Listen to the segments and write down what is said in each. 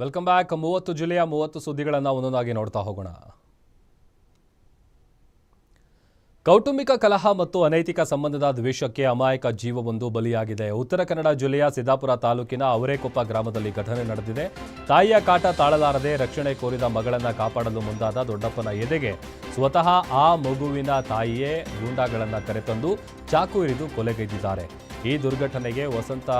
Welcome back ಮೂವತ್ತು ಜಿಲ್ಲೆಯ ಮೂವತ್ತು ಸುದ್ದಿಗಳನ್ನು ಒಂದೊಂದಾಗಿ ನೋಡ್ತಾ ಹೋಗೋಣ. ಕೌಟುಂಬಿಕ ಕಲಹ ಮತ್ತು ಅನೈತಿಕ ಸಂಬಂಧದ ದ್ವೇಷಕ್ಕೆ ಅಮಾಯಕ ಜೀವವೊಂದು ಬಲಿಯಾಗಿದೆ. ಉತ್ತರ ಕನ್ನಡ ಜಿಲ್ಲೆಯ ಸಿದ್ದಾಪುರ ತಾಲೂಕಿನ ಅವರೇಕೊಪ್ಪ ಗ್ರಾಮದಲ್ಲಿ ಘಟನೆ ನಡೆದಿದೆ. ತಾಯಿಯ ಕಾಟ ತಾಳಲಾರದೆ ರಕ್ಷಣೆ ಕೋರಿದ ಮಗಳನ್ನ ಕಾಪಾಡಲು ಮುಂದಾದ ದೊಡ್ಡಪ್ಪನ ಎದೆಗೆ ಸ್ವತಃ ಆ ಮಗುವಿನ ತಾಯಿಯೇ ಗೂಂಡಾಗಳನ್ನ ಕರೆತಂದು ಚಾಕು ಇರಿದು ಕೊಲೆಗೈದಿದ್ದಾರೆ. ಈ ದುರ್ಘಟನೆಗೆ ವಸಂತ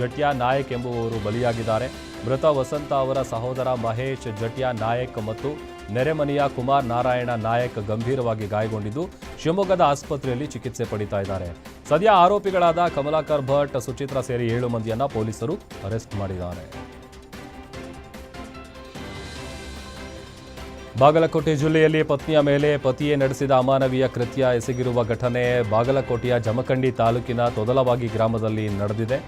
ಜಟ್ಯಾ ನಾಯಕ್ ಎಂಬುವವರು ಬಲಿಯಾಗಿದ್ದಾರೆ. ಮೃತ ವಸಂತ ಅವರ ಸಹೋದರ ಮಹೇಶ್ ಜಟಿಯಾ ನಾಯಕ್ ಮತ್ತು ನೆರೆಮನೆಯ ಕುಮಾರ್ ನಾರಾಯಣ ನಾಯಕ್ ಗಂಭೀರವಾಗಿ ಗಾಯಗೊಂಡಿದ್ದು, ಶಿವಮೊಗ್ಗದ ಆಸ್ಪತ್ರೆಯಲ್ಲಿ ಚಿಕಿತ್ಸೆ ಪಡಿತಾ ಇದ್ದಾರೆ. ಸದ್ಯ ಆರೋಪಿಗಳಾದ ಕಮಲಾಕರ್ ಭಟ್, ಸುಚಿತ್ರಾ ಸೇರಿ ಏಳು ಮಂದಿಯನ್ನ ಪೊಲೀಸರು ಅರೆಸ್ಟ್ ಮಾಡಿದ್ದಾರೆ. ಬಾಗಲಕೋಟೆ ಜಿಲ್ಲೆಯಲ್ಲಿ ಪತ್ನಿಯ ಮೇಲೆ ಪತಿಯೇ ನಡೆಸಿದ ಅಮಾನವೀಯ ಕೃತ್ಯ ಎಸಗಿರುವ ಘಟನೆ ಬಾಗಲಕೋಟೆಯ ಜಮಖಂಡಿ ತಾಲೂಕಿನ ತೊದಲವಾಗಿ ಗ್ರಾಮದಲ್ಲಿ ನಡೆದಿದೆ.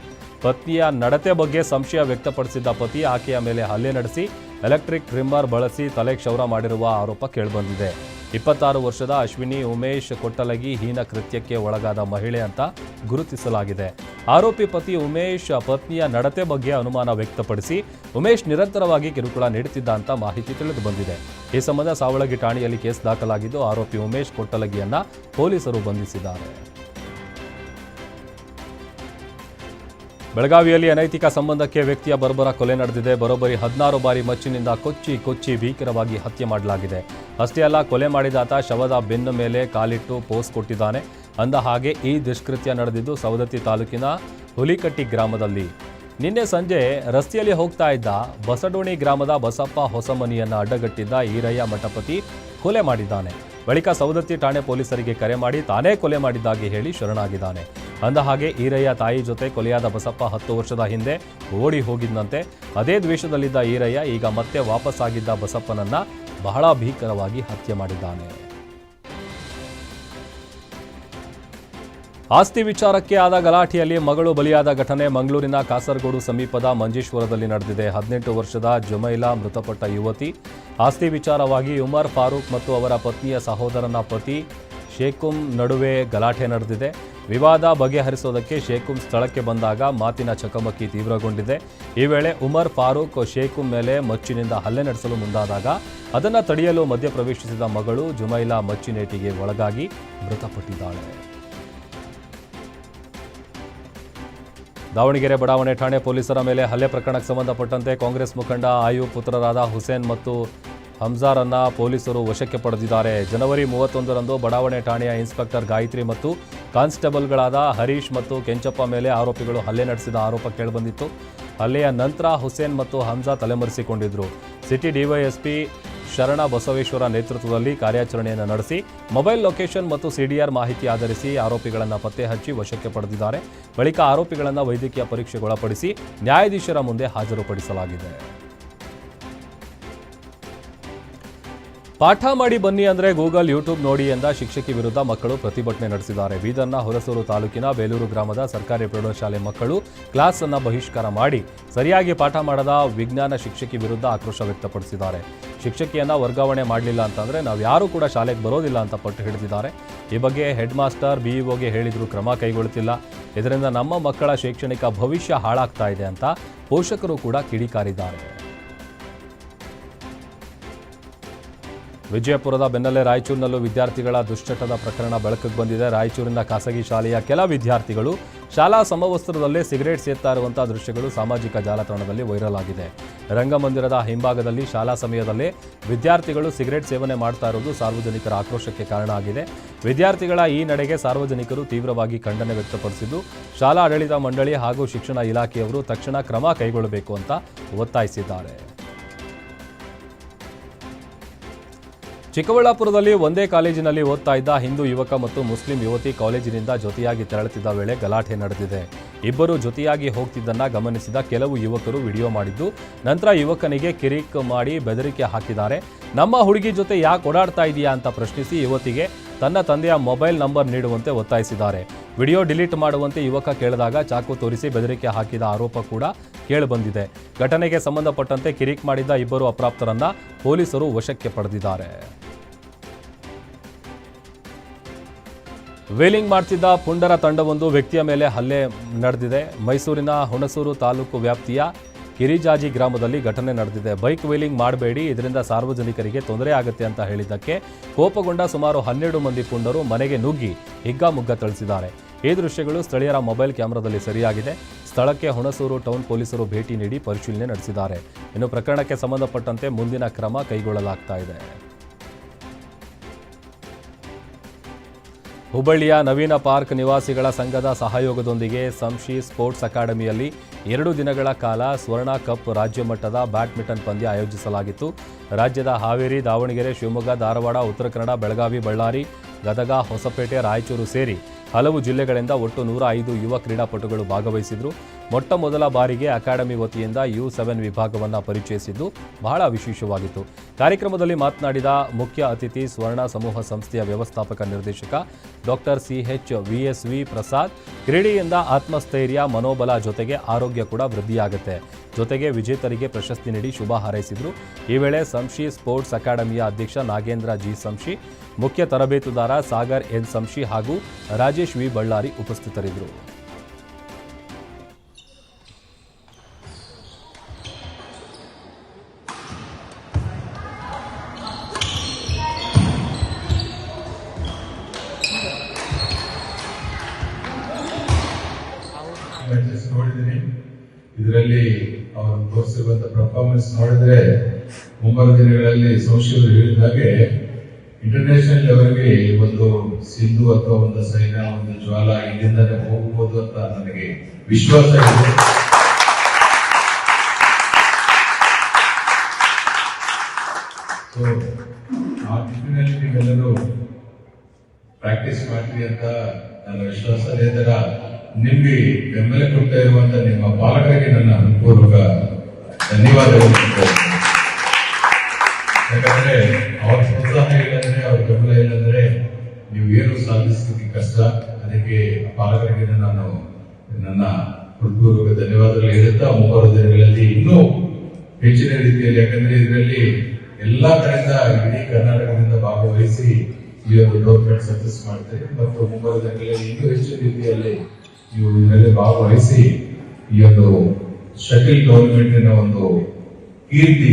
ಪತ್ನಿಯ ನಡತೆ ಬಗ್ಗೆ ಸಂಶಯ ವ್ಯಕ್ತಪಡಿಸಿದ್ದ ಪತಿ ಆಕೆಯ ಮೇಲೆ ಹಲ್ಲೆ ನಡೆಸಿ ಎಲೆಕ್ಟ್ರಿಕ್ ಟ್ರಿಮ್ಮರ್ ಬಳಸಿ ತಲೆ ಕ್ಷೌರ ಮಾಡಿರುವ ಆರೋಪ ಕೇಳಿಬಂದಿದೆ. ಇಪ್ಪತ್ತಾರು ವರ್ಷದ ಅಶ್ವಿನಿ ಉಮೇಶ್ ಕೊಟ್ಟಲಗಿ ಹೀನ ಕೃತ್ಯಕ್ಕೆ ಒಳಗಾದ ಮಹಿಳೆ ಅಂತ ಗುರುತಿಸಲಾಗಿದೆ. ಆರೋಪಿ ಪತಿ ಉಮೇಶ್ ಪತ್ನಿಯ ನಡತೆ ಬಗ್ಗೆ ಅನುಮಾನ ವ್ಯಕ್ತಪಡಿಸಿ ಉಮೇಶ್ ನಿರಂತರವಾಗಿ ಕಿರುಕುಳ ನೀಡುತ್ತಿದ್ದ ಅಂತ ಮಾಹಿತಿ ತಿಳಿದು ಬಂದಿದೆ. ಈ ಸಂಬಂಧ ಸಾವಳಗಿ ಠಾಣೆಯಲ್ಲಿ ಕೇಸ್ ದಾಖಲಾಗಿದ್ದು ಆರೋಪಿ ಉಮೇಶ್ ಕೊಟ್ಟಲಗಿಯನ್ನ ಪೊಲೀಸರು ಬಂಧಿಸಿದ್ದಾರೆ. ಬೆಳಗಾವಿಯಲ್ಲಿ ಅನೈತಿಕ ಸಂಬಂಧಕ್ಕೆ ವ್ಯಕ್ತಿಯ ಬರ್ಬರ ಕೊಲೆ ನಡೆದಿದೆ. ಬರೋಬ್ಬರಿ ಹದಿನಾರು ಬಾರಿ ಮಚ್ಚಿನಿಂದ ಕೊಚ್ಚಿ ಕೊಚ್ಚಿ ಭೀಕರವಾಗಿ ಹತ್ಯೆ ಮಾಡಲಾಗಿದೆ. ಅಷ್ಟೇ ಅಲ್ಲ, ಕೊಲೆ ಮಾಡಿದಾತ ಶವದ ಬೆನ್ನ ಮೇಲೆ ಕಾಲಿಟ್ಟು ಪೋಸ್ ಕೊಟ್ಟಿದ್ದಾನೆ. ಅಂದ ಹಾಗೆ ಈ ದುಷ್ಕೃತ್ಯ ನಡೆದಿದ್ದು ಸವದತ್ತಿ ತಾಲೂಕಿನ ಹುಲಿಕಟ್ಟಿ ಗ್ರಾಮದಲ್ಲಿ. ನಿನ್ನೆ ಸಂಜೆ ರಸ್ತೆಯಲ್ಲಿ ಹೋಗ್ತಾ ಇದ್ದ ಬಸಡೋಣಿ ಗ್ರಾಮದ ಬಸಪ್ಪ ಹೊಸಮನಿಯನ್ನು ಅಡ್ಡಗಟ್ಟಿದ್ದ ಈರಯ್ಯ ಮಠಪತಿ ಕೊಲೆ ಮಾಡಿದ್ದಾನೆ. ಬಳಿಕ ಸವದತ್ತಿ ಠಾಣೆ ಪೊಲೀಸರಿಗೆ ಕರೆ ಮಾಡಿ ತಾನೇ ಕೊಲೆ ಮಾಡಿದ್ದಾಗಿ ಹೇಳಿ ಶರಣಾಗಿದ್ದಾನೆ. ಅಂದ ಹಾಗೆ ಈರಯ್ಯ ತಾಯಿ ಜೊತೆ ಕೊಲೆಯಾದ ಬಸಪ್ಪ ಹತ್ತು ವರ್ಷದ ಹಿಂದೆ ಓಡಿ ಹೋಗಿದ್ದಂತೆ ಅದೇ ದ್ವೇಷದಲ್ಲಿದ್ದ ಈರಯ್ಯ ಈಗ ಮತ್ತೆ ವಾಪಸ್ಸಾಗಿದ್ದ ಬಸಪ್ಪನನ್ನ ಬಹಳ ಭೀಕರವಾಗಿ ಹತ್ಯೆ ಮಾಡಿದ್ದಾನೆ. ಆಸ್ತಿ ವಿಚಾರಕ್ಕೆ ಆದ ಗಲಾಟೆಯಲ್ಲಿ ಮಗಳು ಬಲಿಯಾದ ಘಟನೆ ಮಂಗಳೂರಿನ ಕಾಸರಗೋಡು ಸಮೀಪದ ಮಂಜೇಶ್ವರದಲ್ಲಿ ನಡೆದಿದೆ. ಹದಿನೆಂಟು ವರ್ಷದ ಜುಮೈಲಾ ಮೃತಪಟ್ಟ ಯುವತಿ, ಆಸ್ತಿ ವಿಚಾರವಾಗಿ ಉಮರ್ ಫಾರೂಕ್ ಮತ್ತು ಅವರ ಪತ್ನಿಯ ಸಹೋದರನ ಪತಿ ಶೇಖುಂ ನಡುವೆ ಗಲಾಟೆ ನಡೆದಿದೆ. ವಿವಾದ ಬಗೆಹರಿಸೋದಕ್ಕೆ ಶೇಖುಂ ಸ್ಥಳಕ್ಕೆ ಬಂದಾಗ ಮಾತಿನ ಚಕಮಕಿ ತೀವ್ರಗೊಂಡಿದೆ. ಈ ವೇಳೆ ಉಮರ್ ಫಾರೂಕ್ ಶೇಖುಂ ಮೇಲೆ ಮಚ್ಚಿನಿಂದ ಹಲ್ಲೆ ನಡೆಸಲು ಮುಂದಾದಾಗ ಅದನ್ನು ತಡೆಯಲು ಮಧ್ಯಪ್ರವೇಶಿಸಿದ ಮಗಳು ಜುಮೈಲಾ ಮಚ್ಚಿನೇಟಿಗೆ ಒಳಗಾಗಿ ಮೃತಪಟ್ಟಿದ್ದಾಳೆ. ದಾವಣಗೆರೆ ಬಡಾವಣೆ ಠಾಣೆ ಪೊಲೀಸರ ಮೇಲೆ ಹಲ್ಲೆ ಪ್ರಕರಣಕ್ಕೆ ಸಂಬಂಧಪಟ್ಟಂತೆ ಕಾಂಗ್ರೆಸ್ ಮುಖಂಡ ಆಯು ಪುತ್ರರಾದ ಹುಸೇನ್ ಮತ್ತು ಹಮ್ಜಾರನ್ನ ಪೊಲೀಸರು ವಶಕ್ಕೆ ಪಡೆದಿದ್ದಾರೆ. ಜನವರಿ ಮೂವತ್ತೊಂದರಂದು ಬಡಾವಣೆ ಠಾಣೆಯ ಇನ್ಸ್ಪೆಕ್ಟರ್ ಗಾಯತ್ರಿ ಮತ್ತು ಕಾನ್ಸ್ಟೇಬಲ್ಗಳಾದ ಹರೀಶ್ ಮತ್ತು ಕೆಂಚಪ್ಪ ಮೇಲೆ ಆರೋಪಿಗಳು ಹಲ್ಲೆ ನಡೆಸಿದ ಆರೋಪ ಕೇಳಿಬಂದಿತ್ತು. ಹಲ್ಲೆಯ ನಂತರ ಹುಸೇನ್ ಮತ್ತು ಹಮ್ಜಾ ತಲೆಮರೆಸಿಕೊಂಡಿದ್ದರು ಸಿಟಿ ಡಿವೈಎಸ್ಪಿ ಶರಣ ಬಸವೇಶ್ವರ ನೇತೃತ್ವದಲ್ಲಿ ಕಾರ್ಯಾಚರಣೆಯನ್ನು ನಡೆಸಿ, ಮೊಬೈಲ್ ಲೊಕೇಶನ್ ಮತ್ತು ಸಿಡಿಆರ್ ಮಾಹಿತಿ ಆಧರಿಸಿ ಆರೋಪಿಗಳನ್ನು ಪತ್ತೆ ಹಚ್ಚಿ ವಶಕ್ಕೆ ಪಡೆದಿದ್ದಾರೆ. ಬಳಿಕ ಆರೋಪಿಗಳನ್ನು ವೈದ್ಯಕೀಯ ಪರೀಕ್ಷೆಗೊಳಪಡಿಸಿ ನ್ಯಾಯಾಧೀಶರ ಮುಂದೆ ಹಾಜರುಪಡಿಸಲಾಗಿದೆ. ಪಾಠ ಮಾಡಿ ಬನ್ನಿ ಅಂದ್ರೆ ಗೂಗಲ್, ಯೂಟ್ಯೂಬ್ ನೋಡಿ ಎಂದ ಶಿಕ್ಷಕಿ ವಿರುದ್ಧ ಮಕ್ಕಳು ಪ್ರತಿಭಟನೆ ನಡೆಸಿದ್ದಾರೆ. ಬೀದರ್ನ ಹೊರಸೂರು ತಾಲೂಕಿನ ಬೇಲೂರು ಗ್ರಾಮದ ಸರ್ಕಾರಿ ಪ್ರೌಢಶಾಲೆ ಮಕ್ಕಳು ಕ್ಲಾಸ್ ಅನ್ನ ಬಹಿಷ್ಕಾರ ಮಾಡಿ ಸರಿಯಾಗಿ ಪಾಠ ಮಾಡದ ವಿಜ್ಞಾನ ಶಿಕ್ಷಕಿ ವಿರುದ್ಧ ಆಕ್ರೋಶ ವ್ಯಕ್ತಪಡಿಸಿದ್ದಾರೆ. ಶಿಕ್ಷಕಿಯನ್ನ ವರ್ಗಾವಣೆ ಮಾಡಲಿಲ್ಲ ಅಂತಂದ್ರೆ ನಾವು ಯಾರೂ ಕೂಡ ಶಾಲೆಗೆ ಬರೋದಿಲ್ಲ ಅಂತ ಪಟ್ಟು ಹಿಡಿದಿದ್ದಾರೆ. ಈ ಬಗ್ಗೆ ಹೆಡ್ ಮಾಸ್ಟರ್ ಬಿಇಒಗೆ ಹೇಳಿದ್ರು ಕ್ರಮ ಕೈಗೊಳ್ಳುತ್ತಿಲ್ಲ ಇದರಿಂದ ನಮ್ಮ ಮಕ್ಕಳ ಶೈಕ್ಷಣಿಕ ಭವಿಷ್ಯ ಹಾಳಾಗ್ತಾ ಇದೆ ಅಂತ ಪೋಷಕರು ಕೂಡ ಕಿಡಿಕಾರಿದ್ದಾರೆ. ವಿಜಯಪುರದ ಬೆನ್ನಲ್ಲೇ ರಾಯಚೂರಿನಲ್ಲೂ ವಿದ್ಯಾರ್ಥಿಗಳ ದುಶ್ಚಟದ ಪ್ರಕರಣ ಬೆಳಕಿಗೆ ಬಂದಿದೆ. ರಾಯಚೂರಿನ ಖಾಸಗಿ ಶಾಲೆಯ ಕೆಲ ವಿದ್ಯಾರ್ಥಿಗಳು ಶಾಲಾ ಸಮವಸ್ತ್ರದಲ್ಲೇ ಸಿಗರೇಟ್ ಸೇರ್ತಾ ಇರುವಂತಹ ದೃಶ್ಯಗಳು ಸಾಮಾಜಿಕ ಜಾಲತಾಣದಲ್ಲಿ ವೈರಲ್ ಆಗಿದೆ. ರಂಗಮಂದಿರದ ಹಿಂಭಾಗದಲ್ಲಿ ಶಾಲಾ ಸಮಯದಲ್ಲೇ ವಿದ್ಯಾರ್ಥಿಗಳು ಸಿಗರೇಟ್ ಸೇವನೆ ಮಾಡ್ತಾ ಇರುವುದು ಸಾರ್ವಜನಿಕರ ಆಕ್ರೋಶಕ್ಕೆ ಕಾರಣ ಆಗಿದೆ. ವಿದ್ಯಾರ್ಥಿಗಳ ಈ ನಡೆಗೆ ಸಾರ್ವಜನಿಕರು ತೀವ್ರವಾಗಿ ಖಂಡನೆ ವ್ಯಕ್ತಪಡಿಸಿದ್ದು, ಶಾಲಾ ಆಡಳಿತ ಮಂಡಳಿ ಹಾಗೂ ಶಿಕ್ಷಣ ಇಲಾಖೆಯವರು ತಕ್ಷಣ ಕ್ರಮ ಕೈಗೊಳ್ಳಬೇಕು ಅಂತ ಒತ್ತಾಯಿಸಿದ್ದಾರೆ. ಚಿಕ್ಕಬಳ್ಳಾಪುರದಲ್ಲಿ ಒಂದೇ ಕಾಲೇಜಿನಲ್ಲಿ ಓದ್ತಾ ಇದ್ದ ಹಿಂದೂ ಯುವಕ ಮತ್ತು ಮುಸ್ಲಿಂ ಯುವತಿ ಕಾಲೇಜಿನಿಂದ ಜೊತೆಯಾಗಿ ತೆರಳುತ್ತಿದ್ದ ವೇಳೆ ಗಲಾಟೆ ನಡೆದಿದೆ. ಇಬ್ಬರು ಜೊತೆಯಾಗಿ ಹೋಗ್ತಿದ್ದನ್ನ ಗಮನಿಸಿದ ಕೆಲವು ಯುವಕರು ವಿಡಿಯೋ ಮಾಡಿದ್ದು, ನಂತರ ಯುವಕನಿಗೆ ಕಿರಿಕ್ ಮಾಡಿ ಬೆದರಿಕೆ ಹಾಕಿದ್ದಾರೆ. ನಮ್ಮ ಹುಡುಗಿ ಜೊತೆ ಯಾಕೆ ಓಡಾಡ್ತಾ ಇದೆಯಾ ಅಂತ ಪ್ರಶ್ನಿಸಿ ಯುವತಿಗೆ ತನ್ನ ತಂದೆಯ ಮೊಬೈಲ್ ನಂಬರ್ ನೀಡುವಂತೆ ಒತ್ತಾಯಿಸಿದ್ದಾರೆ. ವಿಡಿಯೋ ಡಿಲೀಟ್ ಮಾಡುವಂತೆ ಯುವಕ ಕೇಳಿದಾಗ ಚಾಕು ತೋರಿಸಿ ಬೆದರಿಕೆ ಹಾಕಿದ ಆರೋಪ ಕೂಡ ಕೇಳಿಬಂದಿದೆ. ಘಟನೆಗೆ ಸಂಬಂಧಪಟ್ಟಂತೆ ಕಿರಿಕ್ ಮಾಡಿದ್ದ ಇಬ್ಬರು ಅಪ್ರಾಪ್ತರನ್ನ ಪೊಲೀಸರು ವಶಕ್ಕೆ ಪಡೆದಿದ್ದಾರೆ. ವೇಲಿಂಗ್ ಮಾಡ್ತಿದ್ದ ಪುಂಡರ ತಂಡವೊಂದು ವ್ಯಕ್ತಿಯ ಮೇಲೆ ಹಲ್ಲೆ ನಡೆದಿದೆ. ಮೈಸೂರಿನ ಹುಣಸೂರು ತಾಲೂಕು ವ್ಯಾಪ್ತಿಯ ಕಿರಿಜಾಜಿ ಗ್ರಾಮದಲ್ಲಿ ಘಟನೆ ನಡೆದಿದೆ. ಬೈಕ್ ವೀಲಿಂಗ್ ಮಾಡಬೇಡಿ, ಇದರಿಂದ ಸಾರ್ವಜನಿಕರಿಗೆ ತೊಂದರೆ ಆಗುತ್ತೆ ಅಂತ ಹೇಳಿದ್ದಕ್ಕೆ ಕೋಪಗೊಂಡ ಸುಮಾರು ಹನ್ನೆರಡು ಮಂದಿ ಪುಂಡರು ಮನೆಗೆ ನುಗ್ಗಿ ಹಿಗ್ಗಾಮುಗ್ಗ ಥಳಿಸಿದ್ದಾರೆ. ಈ ದೃಶ್ಯಗಳು ಸ್ಥಳೀಯರ ಮೊಬೈಲ್ ಕ್ಯಾಮೆರಾದಲ್ಲಿ ಸರಿಯಾಗಿದೆ. ಸ್ಥಳಕ್ಕೆ ಹುಣಸೂರು ಟೌನ್ ಪೊಲೀಸರು ಭೇಟಿ ನೀಡಿ ಪರಿಶೀಲನೆ ನಡೆಸಿದ್ದಾರೆ. ಇನ್ನು ಪ್ರಕರಣಕ್ಕೆ ಸಂಬಂಧಪಟ್ಟಂತೆ ಮುಂದಿನ ಕ್ರಮ ಕೈಗೊಳ್ಳಲಾಗ್ತಾ ಇದೆ. ಹುಬ್ಬಳ್ಳಿಯ ನವೀನ ಪಾರ್ಕ್ ನಿವಾಸಿಗಳ ಸಂಘದ ಸಹಯೋಗದೊಂದಿಗೆ ಸಂಶಿ ಸ್ಪೋರ್ಟ್ಸ್ ಅಕಾಡೆಮಿಯಲ್ಲಿ ಎರಡು ದಿನಗಳ ಕಾಲ ಸ್ವರ್ಣ ಕಪ್ ರಾಜ್ಯ ಮಟ್ಟದ ಬ್ಯಾಡ್ಮಿಂಟನ್ ಪಂದ್ಯ ಆಯೋಜಿಸಲಾಗಿತ್ತು. ರಾಜ್ಯದ ಹಾವೇರಿ, ದಾವಣಗೆರೆ, ಶಿವಮೊಗ್ಗ, ಧಾರವಾಡ, ಉತ್ತರ ಕನ್ನಡ, ಬೆಳಗಾವಿ, ಬಳ್ಳಾರಿ, ಗದಗ, ಹೊಸಪೇಟೆ, ರಾಯಚೂರು ಸೇರಿ ಹಲವು ಜಿಲ್ಲೆಗಳಿಂದ ಒಟ್ಟು ನೂರ ಐದು ಯುವ ಕ್ರೀಡಾಪಟುಗಳು ಭಾಗವಹಿಸಿದ್ರು. ಮೊಟ್ಟ ಮೊದಲ ಬಾರಿಗೆ ಅಕಾಡೆಮಿ ವತಿಯಿಂದ ಯು ಸೆವೆನ್ ವಿಭಾಗವನ್ನು ಪರಿಚಯಿಸಿದ್ದು ಬಹಳ ವಿಶೇಷವಾಗಿತ್ತು. ಕಾರ್ಯಕ್ರಮದಲ್ಲಿ ಮಾತನಾಡಿದ ಮುಖ್ಯ ಅತಿಥಿ ಸ್ವರ್ಣ ಸಮೂಹ ಸಂಸ್ಥೆಯ ವ್ಯವಸ್ಥಾಪಕ ನಿರ್ದೇಶಕ doctor C H VSV Prasad. ಕ್ರೀಡೆಯಿಂದ ಆತ್ಮಸ್ಥೈರ್ಯ, ಮನೋಬಲ ಜೊತೆಗೆ ಆರೋಗ್ಯ ಕೂಡ ವೃದ್ಧಿಯಾಗುತ್ತೆ. ಜೊತೆಗೆ ವಿಜೇತರಿಗೆ ಪ್ರಶಸ್ತಿ ನೀಡಿ ಶುಭ ಹಾರೈಸಿದರು. ಈ ವೇಳೆ ಸಂಶಿ ಸ್ಪೋರ್ಟ್ಸ್ ಅಕಾಡೆಮಿಯ ಅಧ್ಯಕ್ಷ ನಾಗೇಂದ್ರ ಜಿ ಸಂಶಿ, ಮುಖ್ಯ ತರಬೇತುದಾರ ಸಾಗರ್ ಎನ್ ಸಂಶಿ ಹಾಗೂ ರಾಜೇಶ್ ವಿ. ಬಳ್ಳಾರಿ ಉಪಸ್ಥಿತರಿದ್ದರು. ಇದರಲ್ಲಿ ಅವರು ತೋರಿಸಿರುವಂತ ಪರ್ಫಾರ್ಮೆನ್ಸ್ ನೋಡಿದ್ರೆ ಮುಂಬರುವ ದಿನಗಳಲ್ಲಿ ಸಂಶಯರು ಹೇಳಿದ ಹಾಗೆ ಇಂಟರ್ನ್ಯಾಷನಲ್ ಲೆವೆಲ್ಗೆ ಒಂದು ಸಿಂಧು ಅಥವಾ ಒಂದು ಸೈನಾ, ಒಂದು ಜ್ವಾಲ ಇಲ್ಲಿಂದಲೇ ಹೋಗಬಹುದು ಅಂತ ನನಗೆ ವಿಶ್ವಾಸ ಇದೆ ಸೊ ಆ ನಿಟ್ಟಿನಲ್ಲಿ ನೀವೆಲ್ಲರೂ ಪ್ರಾಕ್ಟೀಸ್ ಅಂತ ನನ್ನ ವಿಶ್ವಾಸ ಅದೇ ತರ ನಿಮ್ಗೆ ಬೆಂಬಲ ಕೊಡ್ತಾ ಇರುವಂತ ನಿಮ್ಮ ಪಾಲಕರಿಗೆ ನನ್ನ ಹೃತ್ಪೂರ್ವಕ ಧನ್ಯವಾದಗಳು. ಯಾಕಂದ್ರೆ ಅವ್ರ ಸಾಧಿಸಲಿಕ್ಕೆ ಕಷ್ಟ. ಅದಕ್ಕೆ ಪಾಲಕರಿಗೆ ನಾನು ನನ್ನ ಹೃತ್ಪೂರ್ವಕ ಧನ್ಯವಾದಗಳು ಹೇಳುತ್ತಾ ಮುಂಬರುವ ದಿನಗಳಲ್ಲಿ ಇನ್ನೂ ಹೆಚ್ಚಿನ ರೀತಿಯಲ್ಲಿ, ಯಾಕಂದ್ರೆ ಇದರಲ್ಲಿ ಎಲ್ಲಾ ಕಡೆಯಿಂದ ಇಡೀ ಕರ್ನಾಟಕದಿಂದ ಭಾಗವಹಿಸಿ ಈ ಒಂದು ಟೋರ್ನಮೆಂಟ್ ಸಕ್ಸಸ್ ಮಾಡ್ತೇವೆ. ಮತ್ತು ಮುಂಬರುವ ದಿನಗಳಲ್ಲಿ ಇನ್ನೂ ಹೆಚ್ಚಿನ ರೀತಿಯಲ್ಲಿ ನೀವು ಇದರಲ್ಲಿ ಭಾಗವಹಿಸಿ ಈ ಒಂದು ಶಟಲ್ ಗೌರ್ಮೆಂಟಿನ ಒಂದು ಕೀರ್ತಿ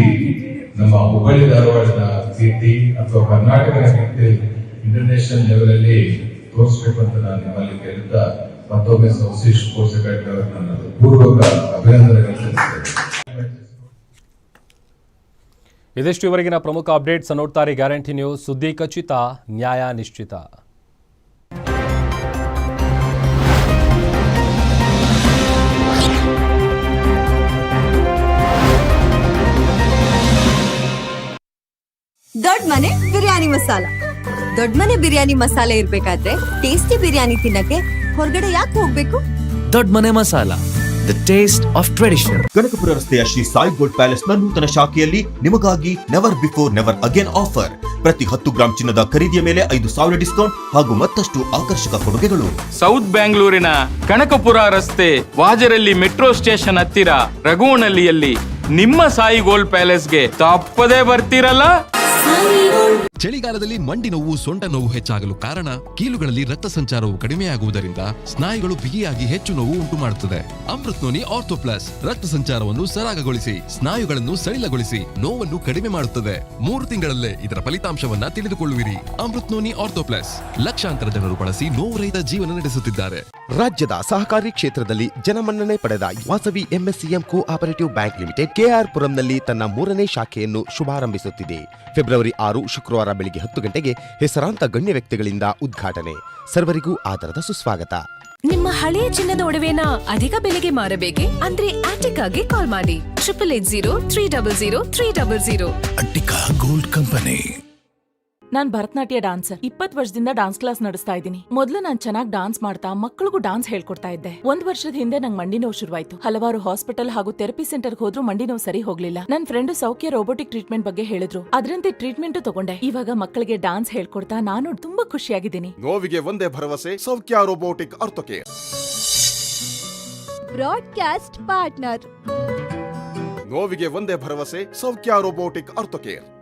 ನಮ್ಮ ಹುಬ್ಬಳ್ಳಿ ಧಾರವಾಡದ ಕೀರ್ತಿ ಅಥವಾ ಕರ್ನಾಟಕದ ಕೀರ್ತಿ ಇಂಟರ್ನ್ಯಾಷನಲ್ ಲೆವೆಲ್ ಅಲ್ಲಿ ತೋರಿಸ್ಬೇಕು ಅಂತ ನಾನು ನಿಮ್ಮಲ್ಲಿ ಕೇಳುತ್ತಾ ಮತ್ತೊಮ್ಮೆ ಸಂಸ್ಥೆ ಸ್ಪೋರ್ಟ್ಸ್ ಅಕಾಡೆಮಿ ಅವರ ನನ್ನ ಪೂರ್ವಕ ಅಭಿನಂದನೆಗಳು ಸಲ್ಲಿಸ್ತೇನೆ ಇದಿಷ್ಟು ಇವರೆಗಿನ ಪ್ರಮುಖ ಅಪ್ಡೇಟ್ಸ್ ನೋಡ್ತಾರೆ ಗ್ಯಾರಂಟಿ ನ್ಯೂಸ್ ಸುದ್ದಿ ಖಚಿತ ನ್ಯಾಯ ನಿಶ್ಚಿತ. ದೊಡ್ಡ ಮನೆ ಬಿರಿಯಾನಿ ಮಸಾಲ. ದೊಡ್ಡ ಮನೆ ಬಿರಿಯಾನಿ ಮಸಾಲೆ ಇರ್ಬೇಕಾದ್ರೆ ಟೇಸ್ಟಿ ಬಿರಿಯಾನಿ ತಿನ್ನಕ್ಕೆ ಹೊರಗಡೆ ಯಾಕೆ ಹೋಗ್ಬೇಕು? Dodda Mane Masala the taste of tradition Kanakapura ರಸ್ತೆಯ ಶ್ರೀ ಸಾಯಿ ಗೋಲ್ಡ್ ಪ್ಯಾಲೇಸ್ನ ನೂತನ ಶಾಖೆಯಲ್ಲಿ ನಿಮಗಾಗಿ never before never again offer ಪ್ರತಿ ಹತ್ತು ಗ್ರಾಂ ಚಿನ್ನದ ಖರೀದಿಯ ಮೇಲೆ ಐದು ಸಾವಿರ ಡಿಸ್ಕೌಂಟ್ ಹಾಗೂ ಮತ್ತಷ್ಟು ಆಕರ್ಷಕ ಕೊಡುಗೆಗಳು. ಸೌತ್ ಬ್ಯಾಂಗ್ಳೂರಿನ ಕನಕಪುರ ರಸ್ತೆ ವಾಜರಲ್ಲಿ ಮೆಟ್ರೋ ಸ್ಟೇಷನ್ ಹತ್ತಿರ ರಘುವನಹಳ್ಳಿಯಲ್ಲಿ ನಿಮ್ಮ ಸಾಯಿ ಗೋಲ್ಡ್ ಪ್ಯಾಲೇಸ್ಗೆ ತಪ್ಪದೇ ಬರ್ತೀರಲ್ಲ? ಚಳಿಗಾಲದಲ್ಲಿ ಮಂಡಿ ನೋವು, ಸೊಂಟ ನೋವು ಹೆಚ್ಚಾಗಲು ಕಾರಣ ಕೀಲುಗಳಲ್ಲಿ ರಕ್ತ ಸಂಚಾರವು ಕಡಿಮೆಯಾಗುವುದರಿಂದ ಸ್ನಾಯುಗಳು ಬಿಗಿಯಾಗಿ ಹೆಚ್ಚು ನೋವು ಉಂಟು ಮಾಡುತ್ತದೆ ಅಮೃತ್ ನೋನಿ ಆರ್ಥೋಪ್ಲಸ್ ರಕ್ತ ಸಂಚಾರವನ್ನು ಸರಾಗಗೊಳಿಸಿ, ಸ್ನಾಯುಗಳನ್ನು ಸಡಿಲಗೊಳಿಸಿ ನೋವನ್ನು ಕಡಿಮೆ ಮಾಡುತ್ತದೆ. ಮೂರು ತಿಂಗಳಲ್ಲೇ ಇದರ ಫಲಿತಾಂಶವನ್ನ ತಿಳಿದುಕೊಳ್ಳುವಿರಿ. ಅಮೃತ್ ನೋನಿ ಆರ್ಥೋಪ್ಲಸ್ ಲಕ್ಷಾಂತರ ಜನರು ಬಳಸಿ ನೋವುರಹಿತ ಜೀವನ ನಡೆಸುತ್ತಿದ್ದಾರೆ. ರಾಜ್ಯದ ಸಹಕಾರಿ ಕ್ಷೇತ್ರದಲ್ಲಿ ಜನಮನ್ನಣೆ ಪಡೆದ Vasavi MSCM cooperative bank limited KR ಪುರಂನಲ್ಲಿ ತನ್ನ ಮೂರನೇ ಶಾಖೆಯನ್ನು ಶುಭಾರಂಭಿಸುತ್ತಿದೆ. ಫೆಬ್ರವರಿ ಆರು ಶುಕ್ರವಾರ ಬೆಳಗ್ಗೆ ಹತ್ತು ಗಂಟೆಗೆ ಹೆಸರಾಂತ ಗಣ್ಯ ವ್ಯಕ್ತಿಗಳಿಂದ ಉದ್ಘಾಟನೆ. ಸರ್ವರಿಗೂ ಆದರದ ಸುಸ್ವಾಗತ. ನಿಮ್ಮ ಹಳೆಯ ಚಿನ್ನದ ಒಡವೆನ ಅಧಿಕ ಬೆಲೆಗೆ ಮಾರಬೇಕೆ? ಅಂದ್ರೆ ಆಟಿಕ್ ಆಗಿ ಕಾಲ್ ಮಾಡಿ. Triple eight zero three double zero three double zero Attica gold company ನಾನ್ ಭರತನಾಟ್ಯ ಡಾನ್ಸರ್ ಇಪ್ಪತ್ ವರ್ಷದಿಂದ ಡಾನ್ಸ್ ಕ್ಲಾಸ್ ನಡೆಸ್ತಾ ಇದ್ದೀನಿ. ಮೊದಲು ನಾನ್ ಚೆನ್ನಾಗಿ ಡಾನ್ಸ್ ಮಾಡ್ತಾ ಮಕ್ಕಳಿಗೂ ಡಾನ್ಸ್ ಹೇಳ್ಕೊಡ್ತಾ ಇದ್ದೆ. ಒಂದ್ ವರ್ಷದ ಹಿಂದೆ ನಂಗೆ ಮಂಡಿ ನೋವು ಶುರುವಾಯ್ತು. ಹಲವಾರು ಹಾಸ್ಪಿಟಲ್ ಹಾಗೂ ಥೆರಪಿ ಸೆಂಟರ್ ಹೋದ್ರು ಮಂಡಿ ನೋವು ಸರಿ ಹೋಗ್ಲಿಲ್ಲ. ನನ್ನ ಫ್ರೆಂಡ್ ಸೌಖ್ಯ ರೋಬೋಟಿಕ್ ಟ್ರೀಟ್ಮೆಂಟ್ ಬಗ್ಗೆ ಹೇಳಿದ್ರು. ಅದರಂತೆ ಟ್ರೀಟ್ಮೆಂಟ್ ತಗೊಂಡೆ. ಇವಾಗ ಮಕ್ಕಳಿಗೆ ಡಾನ್ಸ್ ಹೇಳ್ಕೊಡ್ತಾ ನಾನು ತುಂಬಾ ಖುಷಿಯಾಗಿದ್ದೀನಿ. ನೋವಿಗೆ ಒಂದೇ ಭರವಸೆ ಸೌಖ್ಯ ರೋಬೋಟಿಕ್ ಅರ್ಥಕ್ಕೆ. Broadcast partner. ನೋವಿಗೆ ಒಂದೇ ಭರವಸೆ Saukhya robotic ortho care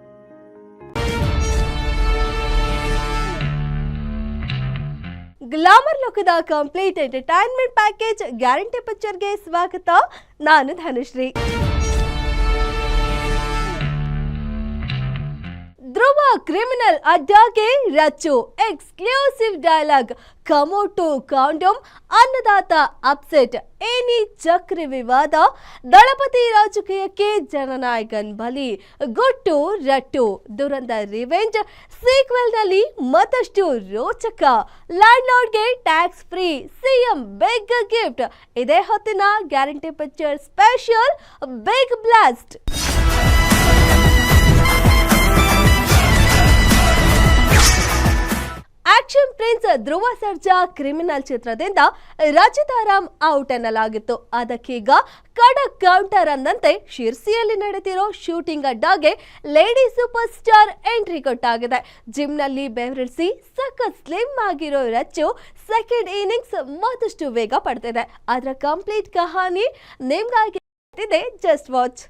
glamour ಲೋಕದ ಕಂಪ್ಲೀಟ್ ಎಂಟರ್ಟೈನ್ಮೆಂಟ್ ಪ್ಯಾಕೇಜ್ ಗ್ಯಾರಂಟಿ ಪಿಕ್ಚರ್ಗೆ ಸ್ವಾಗತ. ನಾನು ಧನುಶ್ರೀ. ಧ್ರುವ ಕ್ರಿಮಿನಲ್ ಅಡ್ಡಾಗೆ ರಚ್ಚು ಎಕ್ಸ್ಕ್ಲೂಸಿವ್ ಡೈಲಾಗ್ ಕಮೋಟು ಕಾಂಡೋಮ್ ಅನ್ನದಾತ ಅಪ್ಸೆಟ್ ಏನಿ ಚಕ್ರಿ ವಿವಾದ ದಳಪತಿ ರಾಜಕೀಯಕ್ಕೆ ಜನನಾಯಕನ್ ಬಲಿ ಗುಟ್ಟು ರಟ್ಟು ದುರಂತ ರಿವೆಂಜ್ ಸೀಕ್ವೆಲ್ನಲ್ಲಿ ಮತ್ತಷ್ಟು ರೋಚಕ land ಲಾರ್ಡ್ಗೆ tax free CM big gift ಇದೇ ಹೊತ್ತಿನ guarantee picture special big blast action prince Dhruva Sarja criminal ಚಿತ್ರದಿಂದ ರಚಿತಾರಾಮ್ ಔಟ್ ಎನ್ನಲಾಗಿತ್ತು. ಅದಕ್ಕೀಗ ಕಡ ಕೌಂಟರ್ ಅಂದಂತೆ ಶಿರ್ಸಿಯಲ್ಲಿ ನಡೆದಿರೋ ಶೂಟಿಂಗ್ ಅಡ್ಡಾಗೆ ಲೇಡಿ ಸೂಪರ್ ಸ್ಟಾರ್ ಎಂಟ್ರಿ ಕೊಟ್ಟಾಗಿದೆ. ಜಿಮ್ನಲ್ಲಿ ಬೆವರಿಸಿ ಸಖತ್ ಸ್ಲಿಮ್ ಆಗಿರೋ ರಚ್ಚು ಸೆಕೆಂಡ್ ಇನ್ನಿಂಗ್ಸ್ ಮತ್ತಷ್ಟು ವೇಗ ಪಡ್ತಿದೆ ಅದರ ಕಂಪ್ಲೀಟ್ ಕಹಾನಿ ನಿಮ್ಗಾಗಿ ಜಸ್ಟ್ ವಾಚ್.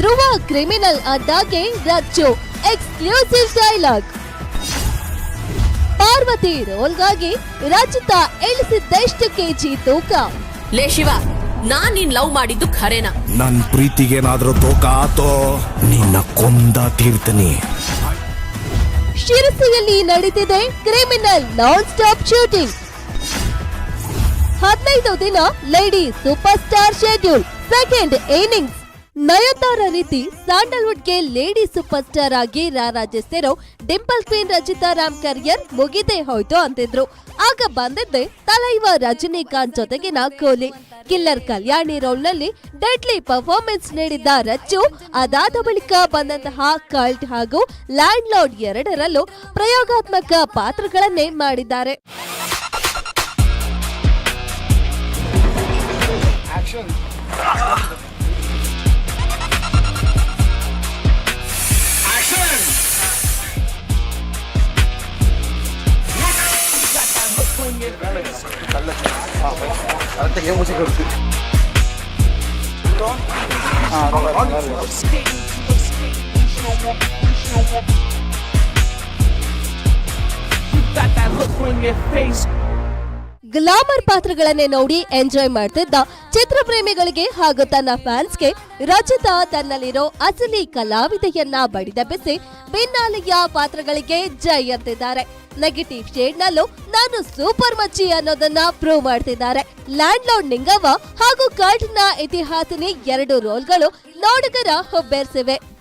ಧ್ರುವ ಕ್ರಿಮಿನಲ್ ಅಡ್ಡಾಗೆ ರಚ್ಚು. ಎಕ್ಸ್ಕ್ಲೂಸಿವ್ ಡೈಲಾಗ್ ಪಾರ್ವತಿ ರೋಲ್ಗಾಗಿ ರಚಿತ ಇಳಿಸಿದ್ದೆಷ್ಟು ಕೆಜಿ ತೂಕ. ಲೇ ಶಿವ ನಾನ್ ನೀನ್ ಲವ್ ಮಾಡಿದ್ದು ಖರೇನಾ? ನನ್ ಪ್ರೀತಿಗೇನಾದ್ರೂ ತೂಕ ಆತೋ? ನಿನ್ನ ಕೊಂದ ತೀರ್ತೀನಿ. ಶಿರಸಿಯಲ್ಲಿ ನಡೀತಿದೆ ಕ್ರಿಮಿನಲ್ ನಾನ್ ಸ್ಟಾಪ್ ಶೂಟಿಂಗ್ ಹದಿನೈದು ದಿನ lady super star schedule second innings Nayanthara ರೀತಿ ಸ್ಯಾಂಡಲ್ವುಡ್ಗೆ ಲೇಡಿ ಸೂಪರ್ ಸ್ಟಾರ್ ಆಗಿ ರಾರಾಜಿಸ್ತಿರೋ dimple queen Rachita Ram career ಮುಗಿದೇ ಹೋಯ್ತು ಅಂತಿದ್ರು. ಆಗ ಬಂದಿದ್ದೆ ತಲೈವ ರಜನಿಕಾಂತ್ ಜೊತೆಗಿನ ಕೋಲಿ. ಕಿಲ್ಲರ್ ಕಲ್ಯಾಣಿ ರೋಲ್ನಲ್ಲಿ ಡೆಡ್ಲಿ ಪರ್ಫಾರ್ಮೆನ್ಸ್ ನೀಡಿದ್ದ ರಚ್ಚು ಅದಾದ ಬಳಿಕ ಬಂದಂತಹ ಕಲ್ಟ್ ಹಾಗೂ ಲ್ಯಾಂಡ್ ಲಾರ್ಡ್ ಎರಡರಲ್ಲೂ ಪ್ರಯೋಗಾತ್ಮಕ ಪಾತ್ರಗಳನ್ನೇ ಮಾಡಿದ್ದಾರೆ. ഞാൻ മുച്ചിൽ കൊടുത്തു ആ Got that look on your face. Glamour ಪಾತ್ರಗಳನ್ನೇ ನೋಡಿ ಎಂಜಾಯ್ ಮಾಡ್ತಿದ್ದ ಚಿತ್ರಪ್ರೇಮಿಗಳಿಗೆ ಹಾಗೂ ತನ್ನ ಫ್ಯಾನ್ಸ್ಗೆ ರಚಿತಾ ತನ್ನಲ್ಲಿರೋ ಅಸಲಿ ಕಲಾವಿದೆಯನ್ನ ಬಡಿದೆಬ್ಬಿಸಿ ಭಿನ್ನಾಲಿಯ ಪಾತ್ರಗಳಿಗೆ ಜೈ ಅಂತಿದ್ದಾರೆ. ನೆಗೆಟಿವ್ ಶೇಡ್ ನಲ್ಲೂ ನಾನು ಸೂಪರ್ ಮಚ್ಚಿ ಅನ್ನೋದನ್ನ ಪ್ರೂವ್ ಮಾಡ್ತಿದ್ದಾರೆ. ಲ್ಯಾಂಡ್ ಲೋಡ್ ನಿಂಗವ್ವ ಹಾಗೂ ಕರ್ಟ್ನ ಇತಿಹಾಸಿನಿ ಎರಡು ರೋಲ್ಗಳು ನೋಡುಗರ ಹುಬ್ಬೇರಿಸಿವೆ.